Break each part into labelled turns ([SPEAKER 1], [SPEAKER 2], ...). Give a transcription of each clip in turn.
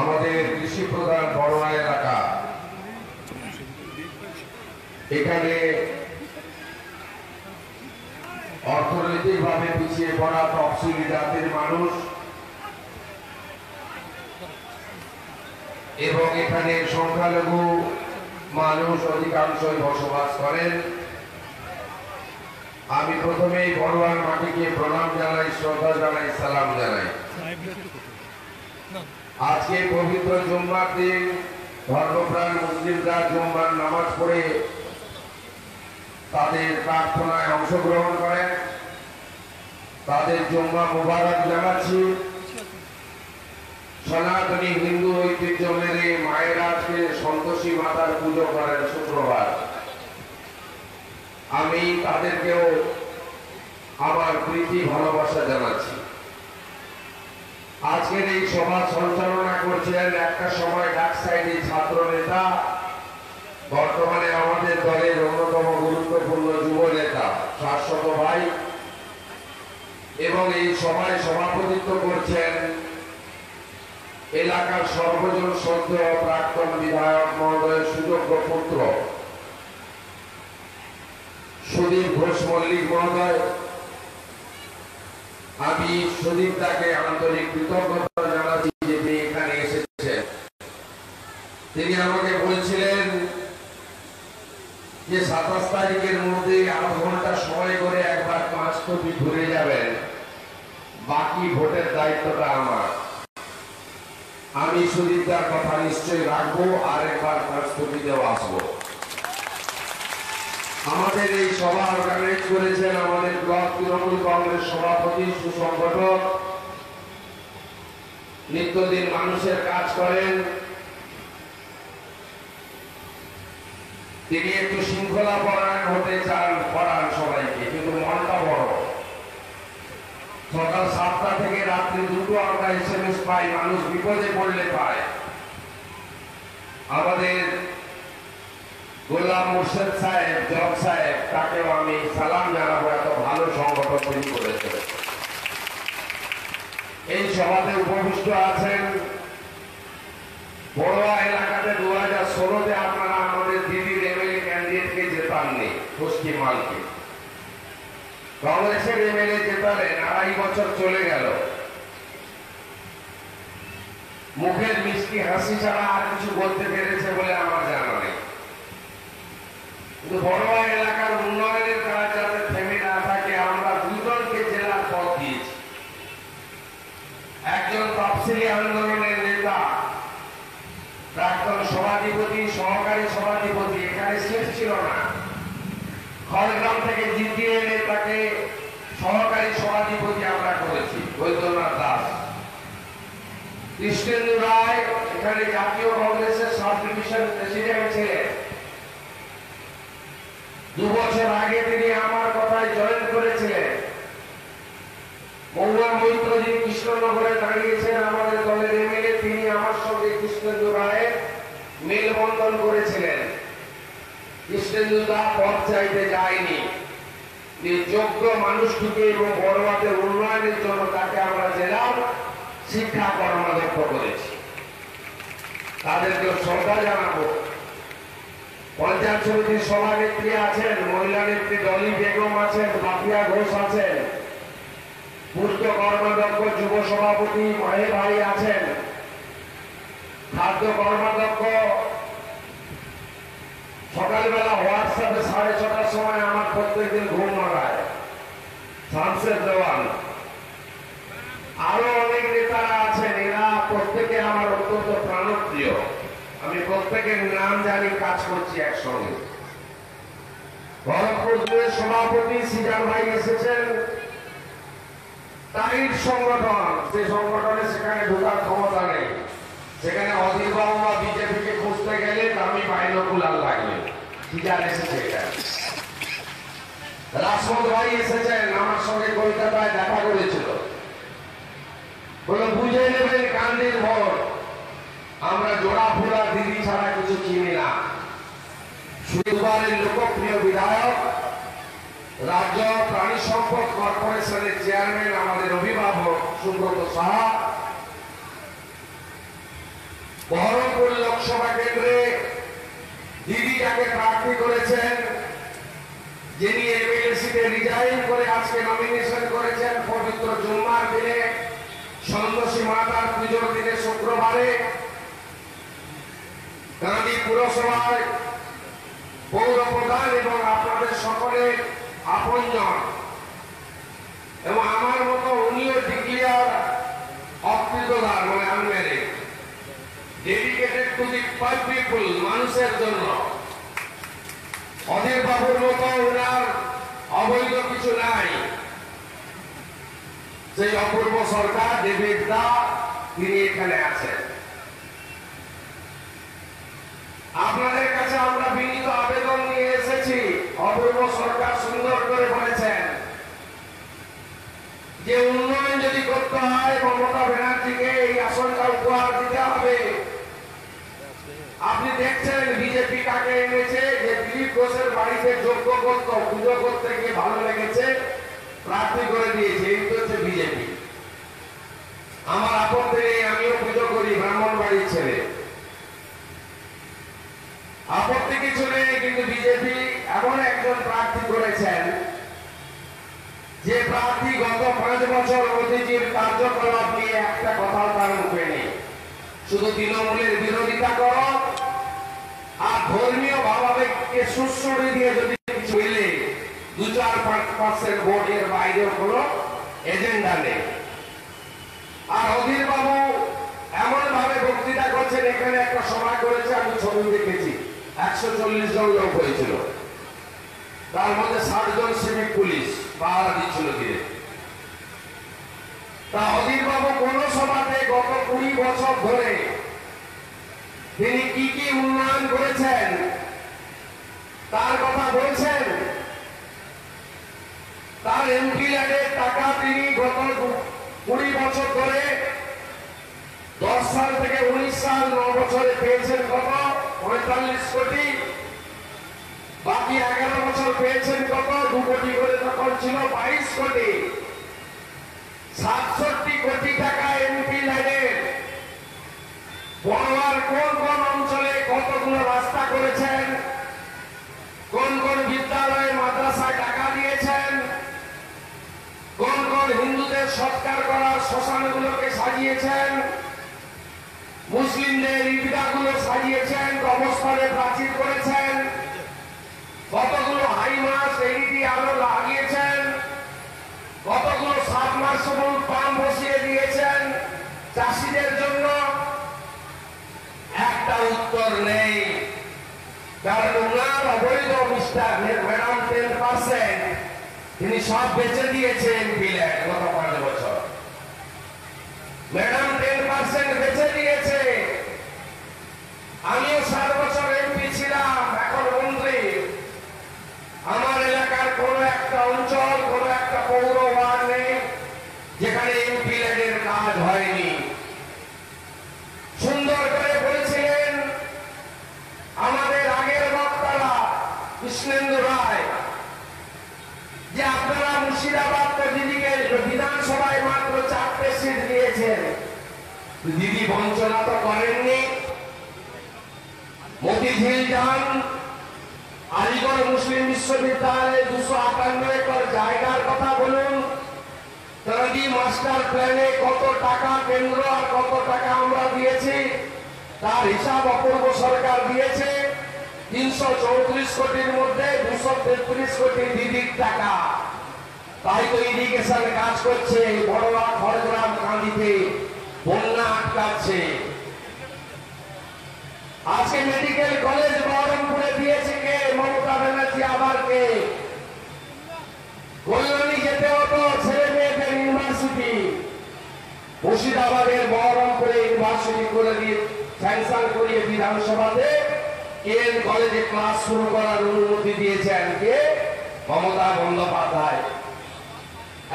[SPEAKER 1] আমাদের কৃষি প্রধান বড়োয়া এলাকা। এখানে অর্থনৈতিকভাবে পিছিয়ে পড়া তফসিলি জাতির মানুষ এবং এখানে সংখ্যালঘু মানুষ অধিকাংশই বসবাস করেন। আমি প্রথমেই বড়োয়ার মাটিকে প্রণাম জানাই, শ্রদ্ধা জানাই, সালাম জানাই। আজকে পবিত্র জুম্মার দিন ধর্মপ্রাণ মুসলিমরা জুম্মার নামাজ পড়ে তাদের প্রার্থনায় অংশগ্রহণ করেন। তাদের জুম্মা মোবারক জানাচ্ছি। সনাতনী হিন্দু ঐতিহ্য মেনে মায়েরা আজকে সন্তোষী মাতার পুজো করেন শুক্রবার। আমি তাদেরকেও আমার প্রীতি ভালোবাসা জানাচ্ছি। আজকের এই সভা সঞ্চালনা করছিলেন একটা সময় ডাকসাইডি ছাত্র নেতা বর্তমানে আমাদের দলের অন্যতম গুরুত্বপূর্ণ যুব নেতা, শাশ্বত ভাই। এবং এই সভায় সভাপতিত্ব করছেন এলাকার সর্বজন শ্রদ্ধেয় প্রাক্তন বিধায়ক মহোদয়ের সুযোগ্য পুত্র সুদীপ ঘোষ মল্লিক মহোদয়। আমি সুদীপ তাকে আন্তরিক কৃতজ্ঞতা জানাচ্ছি যে তিনি এখানে এসেছেন। তিনি আমাকে বলছিলেন যে সাতাশ তারিখের মধ্যে আধ ঘণ্টা সময় করে একবার পাঁচ কপি ঘুরে যাবেন। বাকি ভোটের দায়িত্বটা আমার। আমি সুদীপদার কথা নিশ্চয়ই রাখব আর একবার পাঁচ দেওয়া আসব। আমাদের এই সভা অর্গানাইজ করেছেন আমাদের ব্লক তৃণমূল কংগ্রেস সভাপতি, সুসংগঠক। নিত্যদিন মানুষের কাজ করেন। তিনি একটু শৃঙ্খলা পরায়ণ হতে চান পড়ান সবাইকে, কিন্তু মনটা বড়। সকাল সাতটা থেকে রাত্রি দুটো আমরা এস এম এস পাই, মানুষ বিপদে পড়লে পায়। আমাদের গোলাম মুর্শেদ সাহেব জগ সাহেব, তাকেও আমি সালাম জানাব, এত ভালো সংগঠন তৈরি করেছে এই সভাতে উপবিষ্ট আছেন বড়ুয়া এলাকাতে দু হাজার ষোলোতে আপনারা আমাদের দিদির এমএলএ ক্যান্ডিডেটকে জেতাননি মালকে। কংগ্রেসের এমএলএ জেতালেন আড়াই বছর চলে গেল। মুখের মিষ্টি হাসি ছাড়া আর কিছু বলতে পেরেছে বলে আমার জানা নেই। বড়ুয়া আমরা করেছি কৃষ্ণেন্দু রায় এখানে জাতীয় কংগ্রেসের সাব প্রেসিডেন্ট ছিলেন। দু বছর আগে তিনি আমার কথায় জয়েন করেছিলেন। মৌলা মৈত্র যিনি কৃষ্ণনগরে দাঁড়িয়েছেন আমাদের দলের এমএলএ। তিনি আমার সঙ্গে কৃষ্ণেন্দু রায়ের মেলবন্ধন করেছিলেন। কৃষ্ণেন্দু দা পথ চাইতে যায়নি। যোগ্য মানুষটিকে এবং বড়বাদের উন্নয়নের জন্য তাকে আমরা জেলার শিক্ষা কর্মাধ্যক্ষ করেছি। তাদেরকে শ্রদ্ধা জানাব। পঞ্চায়েত সমিতির সভানেত্রী আছেন, মহিলা নেত্রী ডলি বেগম আছেন বাপিয়া ঘোষ আছেন। পূর্ত কর্মাধ্যক্ষ যুব সভাপতি মহে ভাই আছেন। খাদ্য কর্মাধ্যক্ষ সকালবেলা হোয়াটসঅ্যাপে সাড়ে ছটার সময় আমার প্রত্যেকদিন ঘুম মারায় শামসের দেওয়ান। আরও অনেক নেতারা আছেন এরা প্রত্যেকে আমার অত্যন্ত প্রাণপ্রিয় আমি প্রত্যেকের নাম জানি কাজ করছি একসঙ্গে। ভরতপুর সভাপতি সিজান ভাই এসেছেন। টাইট সংগঠন, যে সংগঠনে সেখানে ঢোকার ক্ষমতা নেই। সেখানে অধীর বাবু বা বিজেপিকে খুঁজতে গেলে দামি বাইনকুলার লাগবে। সিজান এসেছে এখানে রাসমত ভাই এসেছেন, আমার সঙ্গে কলকাতায় দেখা করেছিল। বলে, বুঝে নেবেন, কান্দির ভোট। আমরা জোড়া ফুলা দিদি ছাড়া কিছু চিনি না। সুদূরের লোকপ্রিয় বিধায়ক, রাজ্য প্রাণী সম্পদ কর্পোরেশনের চেয়ারম্যান, আমাদের অভিভাবক সুব্রত সাহা, বহরমপুর লোকসভা কেন্দ্রে দিদি যাকে প্রার্থী করেছেন, যিনি এমএলএ সিটে রিজাইন করে আজকে নমিনেশন করেছেন পবিত্র জুম্মার দিনে সন্তোষী মাতার পুজোর দিনে শুক্রবারে। গান্ধী পুরসভায় পৌর প্রধান এবং আপনাদের সকলের আপনজন এবং আমার মতো উনিও ডিক্লিয়ার অকৃতদার মানে unmarried dedicated to the people মানুষের জন্য। অধীর বাবুর মতো ওনার অবৈধ কিছু নাই। সেই অপূর্ব সরকার ডেভিড দা, তিনি এখানে আছেন। আপনাদের কাছে আমরা বিনীত আবেদন নিয়ে এসেছি। অপূর্ব সরকার সুন্দর করে বলেছেন। যে উন্নয়ন যদি করতে হয়, মমতা ব্যানার্জিকে এই আসনটা উপহার দিতে হবে। আপনি দেখছেন, বিজেপি কাকে এনেছে? যে দিলীপ ঘোষের বাড়িতে যোগ্য করত, পুজো করতে গিয়ে ভালো লেগেছে, প্রার্থী করে দিয়েছে, এই তো হচ্ছে বিজেপি আমার আপত্তি নেই আমিও পুজো করি ব্রাহ্মণ বাড়ির ছেলে আপত্তি কিছু নেই কিন্তু বিজেপি এমন একজন প্রার্থী করেছেন যে প্রার্থী গত পাঁচ বছর মোদীজির কার্যকলাপ নিয়ে একটা কথা তার মুখে নেই শুধু তৃণমূলের বিরোধিতা করো। আর ধর্মীয় ভাবাবেগকে সুশ্রী দিয়ে যদি এলে দু চার পার্সেন্ট ভোটের বাইরেও কোনো এজেন্ডা নেই। আর অধীর বাবু এমন ভাবে বক্তৃতা করছেন, এখানে একটা সভা করেছে, আমি ছবি দেখেছি। একশো চল্লিশ জন লোক হয়েছিল। তার মধ্যে ষাট জন সিভিক পুলিশ, পাহারা দিচ্ছিল দিয়ে তা অধীর বাবু কোন সভাতে গত কুড়ি বছর ধরে তিনি কি কি উন্নয়ন করেছেন? তার কথা বলছেন। তার এমপি ল্যাডের টাকা তিনি গত কুড়ি বছর ধরে, দশ সাল থেকে উনিশ সাল ন বছরে পেয়েছেন কত? পঁয়তাল্লিশ কোটি। বাকি এগারো বছর পেয়েছেন কত? দু কোটি করে তখন ছিল বাইশ কোটি সাতষট্টি কোটি টাকা এমপি লাইনের বড়োয়ার কোন কোন অঞ্চলে কতগুলো রাস্তা করেছেন কোন কোন বিদ্যালয়ে মাদ্রাসায় টাকা দিয়েছেন কোন কোন হিন্দুদের সৎকার করা শ্মশানগুলোকে সাজিয়েছেন। মুসলিমদের ঈদগাহগুলো সাজিয়েছেন, কবরস্থানে প্রাচীর করেছেন। কতগুলো হাই মাস এলইডি আলো লাগিয়েছেন, কতগুলো সাত সাবমার্সিবল পাম্প বসিয়ে দিয়েছেন চাষিদের জন্য। একটা উত্তর নেই, কারণ ওনার অবৈধ মিস্টার ম্যাডাম টেন পার্সেন্ট, তিনি সব বেচে দিয়েছেন বিলেট গত পাঁচ বছর ম্যাডাম টেন পার্সেন্ট বেছে নিয়েছে। আমিও সাত বছর এমপি ছিলাম, এখন আমার এলাকার কোন একটা অঞ্চল কোন একটা পৌর ওয়ার্ড নেই যেখানে এমপি ল্যান্ডের কাজ হয়নি সুন্দর করে বলেছিলেন আমাদের আগের বক্তারা কৃষ্ণেন্দু রায় যে আপনারা মুর্শিদাবাদ তো দিদিকে বিধানসভায় মাত্র চারটে সিট দিয়েছেন দিদি তো করেননি। মতিঝিল যান, আলিগড় মুসলিম বিশ্ববিদ্যালয়ে দুশো আটান্ন একর জায়গার কথা বলুন। তরদি মাস্টার প্ল্যানে কত টাকা কেন্দ্র আর কত টাকা আমরা দিয়েছি, তার হিসাব অপূর্ব সরকার দিয়েছে। তিনশো চৌত্রিশ কোটির মধ্যে দুশো তেত্রিশ কোটি দিদির টাকা। তাই তো ইরিগেশন কাজ করছে বড়োয়া খড়গ্রাম কান্দিতে। বন্যা আটকাচ্ছে। আজকে মেডিকেল কলেজ বহরমপুরে দিয়েছে কে? মমতা ব্যানার্জি আবার কে? কল্যাণী যেতে হতো ছেলে মেয়েদের ইউনিভার্সিটি মুর্শিদাবাদের বহরমপুরে ইউনিভার্সিটি করে দিয়ে স্যাংশন করিয়ে বিধানসভাতে কেএন কলেজে ক্লাস শুরু করার অনুমতি দিয়েছেন কে? মমতা বন্দ্যোপাধ্যায়।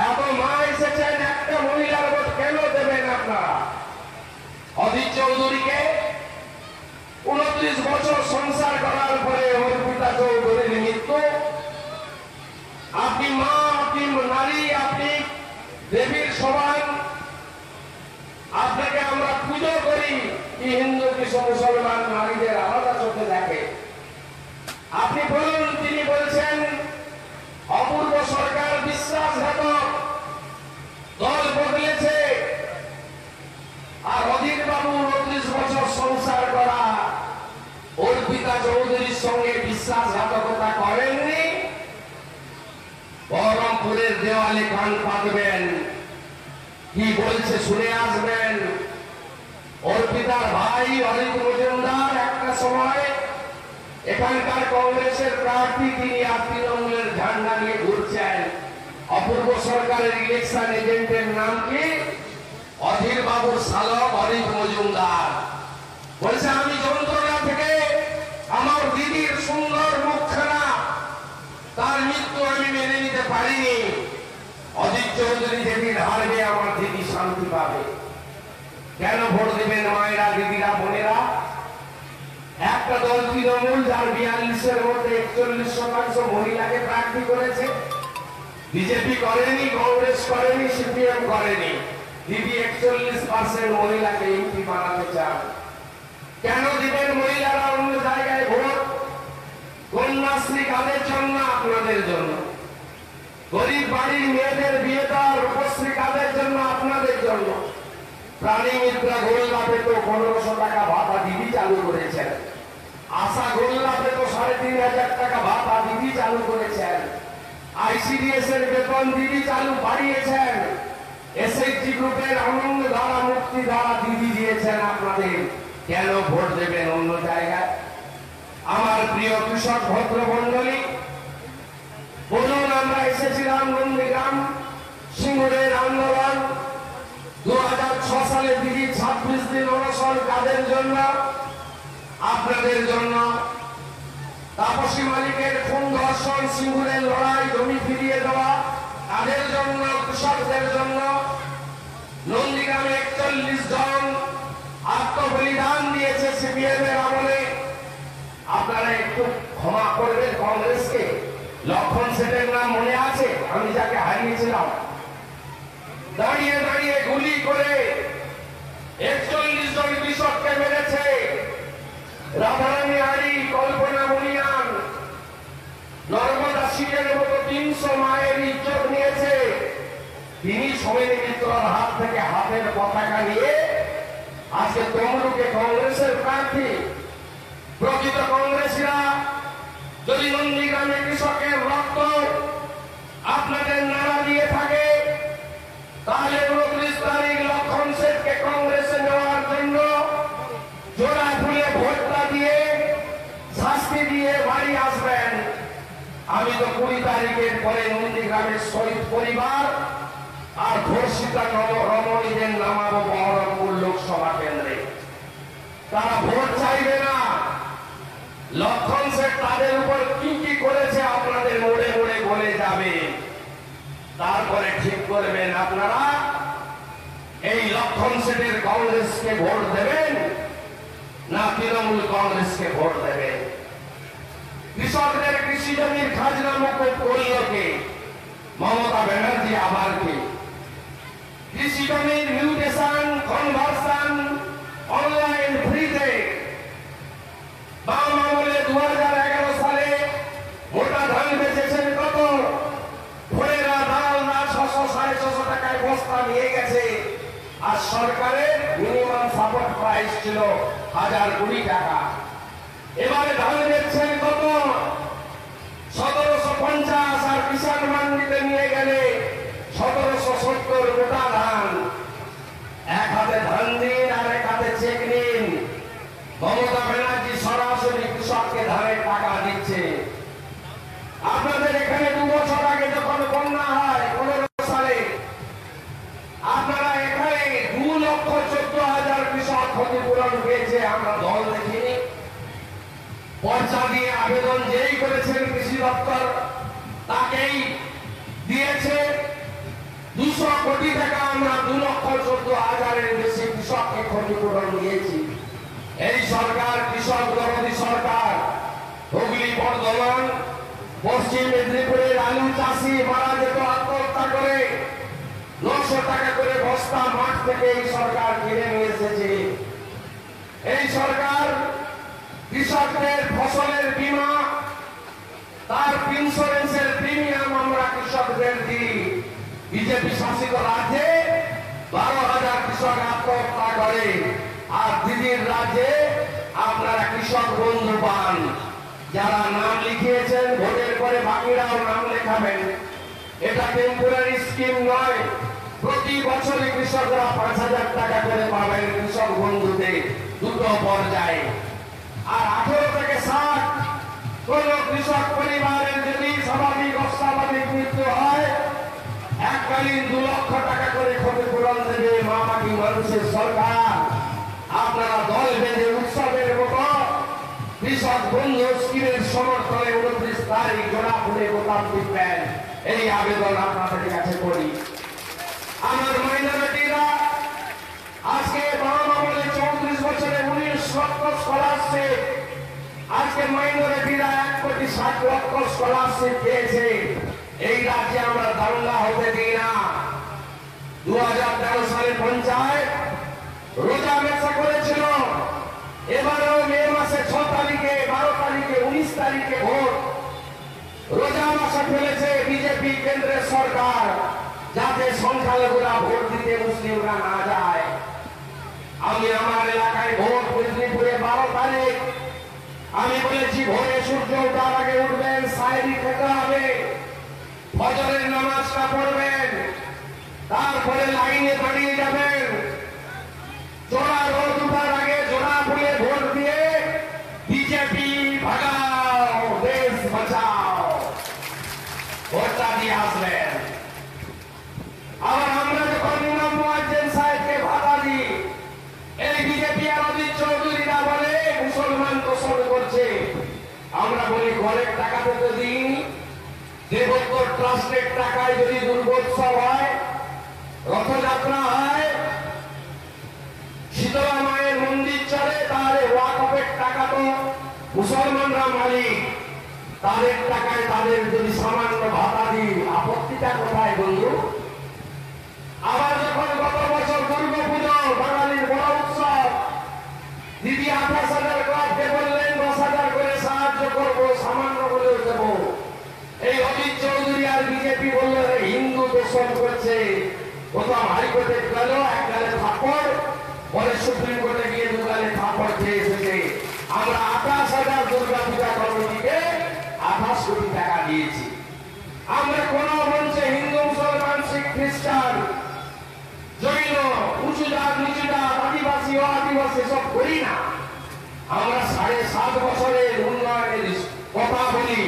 [SPEAKER 1] এত মা এসেছেন একটা মহিলার ভোট কেন দেবেন আপনারা অধীর চৌধুরীকে উনত্রিশ বছর সংসার করার পরে অর্পিতা চৌধুরীর মৃত্যু আপনি মা, আপনি নারী, আপনি দেবীর সমান। আপনাকে আমরা পুজো করি কি হিন্দু কিছু মুসলমান, নারীদের আলাদা চোখে দেখে। আপনি বলুন, তিনি বলছেন, অপূর্ব সরকার বিশ্বাসঘাতক দল বদলেছে আর অধীর বাবু উনত্রিশ বছর সংসার করা অর্পিতা চৌধুরীর সঙ্গে বিশ্বাসঘাতকতা করেননি বহরমপুরের দেওয়ালে কান পাতবেন কি বলছে শুনে আসবেন। অর্পিতার ভাই অরিত মজুমদার একটা সময় এখানকার কংগ্রেসের প্রার্থী তিনি আর তৃণমূলের ঝান্ডা নিয়ে ঘুরছেন। অপূর্ব সরকারের ইলেকশন এজেন্টের নাম কি? অধীর বাবুর শালক অরিত মজুমদার। বলছে, আমি যন্ত্রণা থেকে আমার দিদির সুন্দর মুখখানা, তার মৃত্যু আমি মেনে নিতে পারিনি। অজিত চৌধুরী যেদিন হারবে আমার দিদি শান্তি পাবে। কেন ভোট দেবেন মায়েরা, দিদিরা, বোনেরা? একটা দল তৃণমূল, যার বিয়াল্লিশের মধ্যে একচল্লিশ শতাংশ মহিলাকে প্রার্থী করেছে। বিজেপি করেনি, কংগ্রেস করেনি, সিপিএম করেনি। দিদি একচল্লিশ পার্সেন্ট মহিলাকে এমপি বানাতে চান। কেন দিবেন মহিলারা অন্য জায়গায় ভোট? কন্যাশ্রী কাদের জন্য আপনাদের জন্য। গরিব বাড়ির মেয়েদের বিয়ে দেওয়ার রূপশ্রী কাদের জন্য আপনাদের জন্য? প্রাণী মিত্রা গোল্লা পেত পনেরোশো টাকা ভাতা দিদি চালু করেছেন। আশা গোল্লা পেত সাড়ে তিন হাজার টাকা ভাতা দিদি চালু করেছেন। আইসিডিএস এর বেতন দিদি চালু বাড়িয়েছেন। এসএইচজি গ্রুপের আনন্দ ধারা, মুক্তি ধারা দিদি দিয়েছেন আপনাদের। কেন ভোট দেবেন অন্য জায়গায়? আমার প্রিয় কৃষক ভদ্র মন্ডলী আমরা এসেছিলাম নন্দীগ্রাম সিঙ্গুরের আন্দোলন দু সালে দিদি ছাব্বিশ দিন অনশন কাদের জন্য, আপনাদের জন্য তাপসী মালিকের খুন ধর্ষণ, সিঙ্গুরের লড়াই, জমি ফিরিয়ে দেওয়া তাদের জন্য, কৃষকদের জন্য নন্দীগ্রামে একচল্লিশ জন আত্মবলিদান দিয়েছে সিপিএম এর আমলে আপনারা একটু ক্ষমা করবেন কংগ্রেসকে নাম মনে আছে? আমি যাকে হারিয়েছিলাম। দাঁড়িয়ে দাঁড়িয়ে গুলি করে একচল্লিশ জন কৃষককে মেরেছে। রাধারানী হাড়ি কল্পনা মুনিয়ান, নর্মদা সিটের মতো তিনশো মায়ের ইজ্জত নিয়েছে। তিনি সমিতি মিত্রর হাত থেকে হাতের পতাকা নিয়ে আজকে তমলুকে কংগ্রেসের প্রার্থী। প্রকৃত কংগ্রেসীরা যদি নন্দীগ্রামে কৃষকের তারিখের পরে নন্দীগ্রামের শহীদ পরিবার আর ধর্ষিতা রমণীদের নামাবো বহরমপুর লোকসভা কেন্দ্রে। তারা ভোট চাইবে না। লক্ষণ সেট তাদের উপর কি কি করেছে আপনাদের মোড়ে মোড়ে বলে যাবে। তারপরে ঠিক করবেন আপনারা, এই লক্ষণ সেটের কংগ্রেসকে ভোট দেবেন না তৃণমূল কংগ্রেসকে ভোট দেবেন? কৃষকদের কৃষি জমির খাজনা মুকুব করল কে মমতা ব্যানার্জি আবার কে কৃষি জমির মিউটেশন কনভার্সন অনলাইন ফ্রিতে বাম আমলে দু হাজার এগারো সালে মোটা ধান বেচেছেন কত? ভোরেরা ডাল না ছশো সাড়ে ছশো টাকায় বস্তা নিয়ে গেছে। আর সরকারের মিনিমাম সাপোর্ট প্রাইস ছিল হাজার কুড়ি টাকা। এবারে ধান বেচছেন কত? সতেরোশো পঞ্চাশ আর কিষাণ মান্ডিতে নিয়ে গেলে সতেরোশো সত্তর গোটা ধান এক হাতে ধান দিন আর এক হাতে চেক নিন মমতা ব্যানার্জি সরাসরি কৃষককে ধানের টাকা দিচ্ছে আপনাদের এখানে দু বছর আগে যখন বন্যা হয় পনেরো সালে আপনারা এখানে দু লক্ষ চোদ্দ হাজার কৃষক ক্ষতিপূরণ পেয়েছে আমরা দল দেখিনি পর্চা দিয়ে আবেদন যেই করেছেন কৃষি তাকেই দিয়েছে। দুশো কোটি টাকা আমরা দু লক্ষ চোদ্দ হাজারের বেশি কৃষককে ক্ষতিপূরণ দিয়েছি। এই সরকার, কৃষক সরকার, হুগলি বর্ধমান, পশ্চিম মেদিনীপুরের আলু চাষি মারা যেত আত্মহত্যা করে। নশো টাকা করে বস্তা মাঠ থেকে এই সরকার কিনে নিয়ে এসেছে। এই সরকার কৃষকদের ফসলের বীমা তার ইন্স্যুরেন্সের প্রিমিয়াম আমরা কৃষকদের দিই। বিজেপি শাসিত রাজ্যে বারো হাজার কৃষক আত্মহত্যা করে। আর দিদির রাজ্যে আপনারা কৃষক বন্ধু পান। যারা নাম লিখিয়েছেন, ভোটের পরে বাকিরাও নাম লেখাবেন। এটা টেম্পোরারি স্কিম নয়। প্রতি বছরে কৃষকরা পাঁচ হাজার টাকা করে পাবেন কৃষক বন্ধুতে। দুটো পর্যায়ে। আর আঠেরো থেকে ষাট কোন কৃষক পরিবারের যদি স্বাভাবিক অস্বাভাবিক মৃত্যু হয় এককালীন দু লক্ষ টাকা করে ক্ষতিপূরণ দেবে মামাটি মানুষের সরকার। আপনারা দল বেঁধে উৎসবের মতো কৃষক বন্ধু স্কিমের সমর্থনে উনত্রিশ তারিখ জোড়া ফুলে বোতাম টিপবেন এই আবেদন আপনাদের কাছে করি। আমার মাইনরিটিরা আজকে বাবা বলে চৌত্রিশ বছরে উনিশ লক্ষ স্কলারশিপ আজকে মাইনরিটিরা এক কোটি ষাট লক্ষ স্কলারশিপ পেয়েছে। এই রাজ্যে আমরা দাঙ্গা হতে দিই না। দু হাজার তেরো সালে পঞ্চায়েত রোজা ব্যবসা করেছিল। এবারেও মে মাসে ছ তারিখে, বারো তারিখে, উনিশ তারিখে ভোট। রোজা মাসে ফেলেছে বিজেপি কেন্দ্রের সরকার, যাতে সংখ্যালঘুরা ভোট দিতে মুসলিমরা না যায়। আমি আমার এলাকায় ভোট মেদিনীপুরে বারো তারিখ আমি বলেছি, ভোরে সূর্য ওঠার আগে উঠবেন, সাইরি খেতে হবে। ফজরের নামাজটা পড়বেন, তারপরে লাইনে দাঁড়িয়ে যাবেন। জোড়া রোদ উঠার আগে জোড়া ফুলে ভোট দিয়ে বিজেপি ভাগাও দেশ বাঁচাও ভোটটা দিয়ে আসবেন আবার আমরা যখন ইমাম মুয়াজ্জেম সাহেবকে ভাতা দিই এই বিজেপি আর অজিত চৌধুরীরা বলে মুসলমান তোষণ করছে আমরা বলি ঘরের টাকাতে তো দিন। দেবত্তর ট্রাস্টের টাকায় যদি দুর্গোৎসব হয়, রথযাত্রা হয়, শীতলা মায়ের মন্দির চলে, তাহলে ওয়াকফের টাকা তো মুসলমানরা মালিক। তাদের টাকায় তাদের যদি সামান্য ভাতা দিই আপত্তিটা কোথায় বন্ধু? কোথাও হাইকোর্টে গেল এক গালে থাপ্পড়, পরে সুপ্রিম কোর্টে গিয়ে দু গালে থাপ্পড় খেয়ে এসেছে। আমরা আঠাশ হাজার দুর্গা পূজা কমিটিকে আঠাশ কোটি টাকা দিয়েছি। আমরা কোন মঞ্চে হিন্দু, মুসলমান, শিখ, খ্রিস্টান, জৈন আদিবাসী ও আদিবাসী সব করি না। আমরা সাড়ে সাত বছরের উন্নয়নের কথা বলি।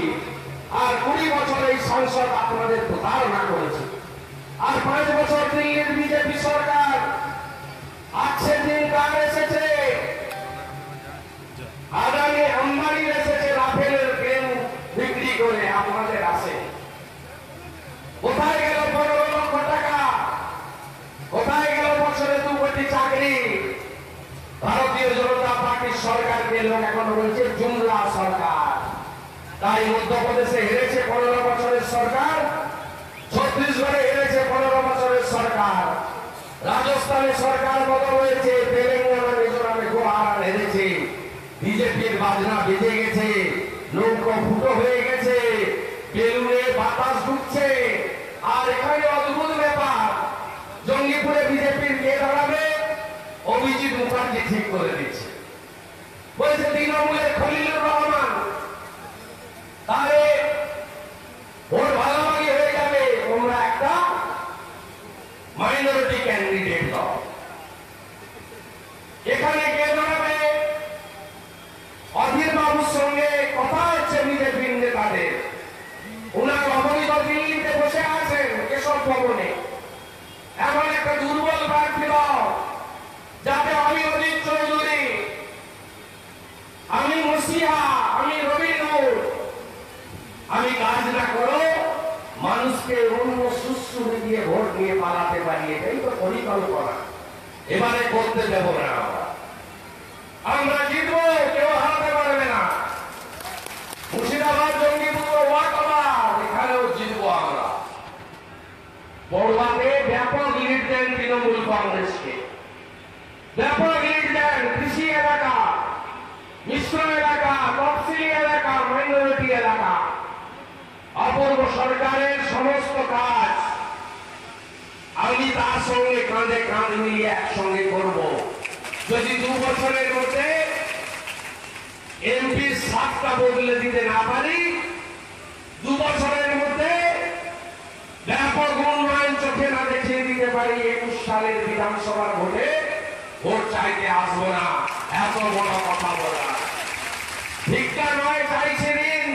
[SPEAKER 1] আর কুড়ি বছর এই সংসদ আপনাদের প্রতারণা করেছে। আর পাঁচ বছর দিল্লির বিজেপি সরকার দিন কার এসেছে? আদানি আম্বানি এসেছে রাফেলের বিক্রি করে আপনাদের আসে কোথায় গেল পনেরো লক্ষ টাকা? কোথায় গেল বছরে দু কোটি চাকরি? ভারতীয় জনতা পার্টির সরকারকে লোক এখন বলছে, জুমলা সরকার। তাই মধ্যপ্রদেশে হেরেছে পনেরো বছরের সরকার ছত্তিশগড়ে হেরেছে পনেরো বছরের সরকার রাজস্থানে সরকার বদল হয়েছে, তেলেঙ্গানা মিজোরামে গোহারা হেরেছে। বিজেপির বাজনা বেজে গেছে, নৌকো ফুটো হয়ে গেছে, বেলুনে বাতাস ঢুকছে। আর এখানে অদ্ভুত ব্যাপার, জঙ্গিপুরে বিজেপির কে দাঁড়াবে? অভিজিৎ মুখার্জি ঠিক করে দিচ্ছে বলছে তৃণমূলের খলিলুর রহমান তাহলে ওর ভাগাভাগি হয়ে যাবে তোমরা একটা মাইনরিটি ক্যান্ডিডেট দাও এখানে কে দাঁড়াবে অধীর বাবুর সঙ্গে কথা হচ্ছে বিজেপির নেতাদের উনার অবনীত দিল্লিতে বসে আছেন কেশব ভবনে এমন একটা দুর্বল প্রার্থী দাও যাতে আমি অজিত চৌধুরী আমি মসিহা আমি রবীন্দ্র আমি কাজ না করো মানুষকে অন্য সুশ্রুতি দিয়ে ভোট নিয়ে পালাতে পারি, এটাই তো পরিকল্পনা। এবারে করতে দেব না আমরা। জিতবো, কেউ হারাতে পারবে না। মুর্শিদাবাদ, জঙ্গিপুর, ওয়াকাবাদ, এখানেও জিতবো আমরা। পড়ুয়াতে ব্যাপক লিড দেন তৃণমূল কংগ্রেসকে। ব্যাপক লিড দেন কৃষি এলাকা, মিশ্র এলাকা, তফসিলি এলাকা মাইনরিটি এলাকা। অপূর্ব সরকারের সমস্ত কাজ আমি তার সঙ্গে কাঁধে কাঁধ মিলিয়ে একসঙ্গে করব। যদি দু বছরের মধ্যে এমপি সাতটা বদলে দিতে না পারি, দু বছরের মধ্যে ব্যাপক উন্নয়ন চোখে না দেখিয়ে দিতে পারি একুশ সালের বিধানসভার ভোটে, ভোট চাইতে আসব না। এত বড় কথা বলা। ভিক্ষা নয় চাইছে দিন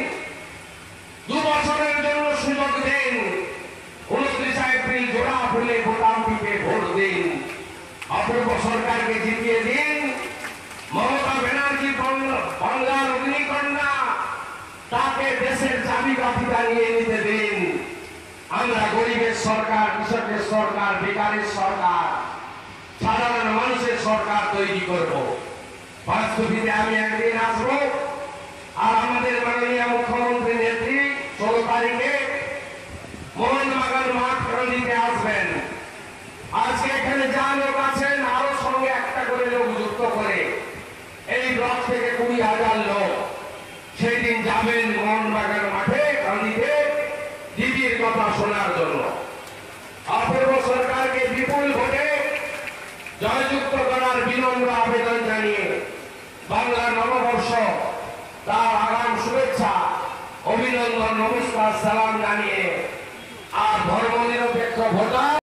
[SPEAKER 1] দু বছরের জন্য সুযোগ দিন উনত্রিশ এপ্রিল জোড়া ফুলে বোতাম টিপে ভোট দিন অপূর্ব সরকারকে জিতিয়ে দিন। মমতা ব্যানার্জি বাংলা- বাংলার অগ্নিকন্যা, তাকে দেশের চাবি কাঠিটা নিয়ে নিতে দিন। আমরা গরিবের সরকার, কৃষকের সরকার, বেকারের সরকার, সাধারণ মানুষের সরকার তৈরি করব। বাস্তবিতে আমি একদিন আসব, আর আমাদের মাননীয় মুখ্যমন্ত্রী নেত্রী ষোলো তারিখে মোহনবাগান মাঠ দিতে আসবেন আজকে এখানে যা লোক আছেন আরও সঙ্গে একটা করে লোক যুক্ত করে। এই ব্লক থেকে কুড়ি হাজার লোক। সেই দিন যাবেন মোহনবাগান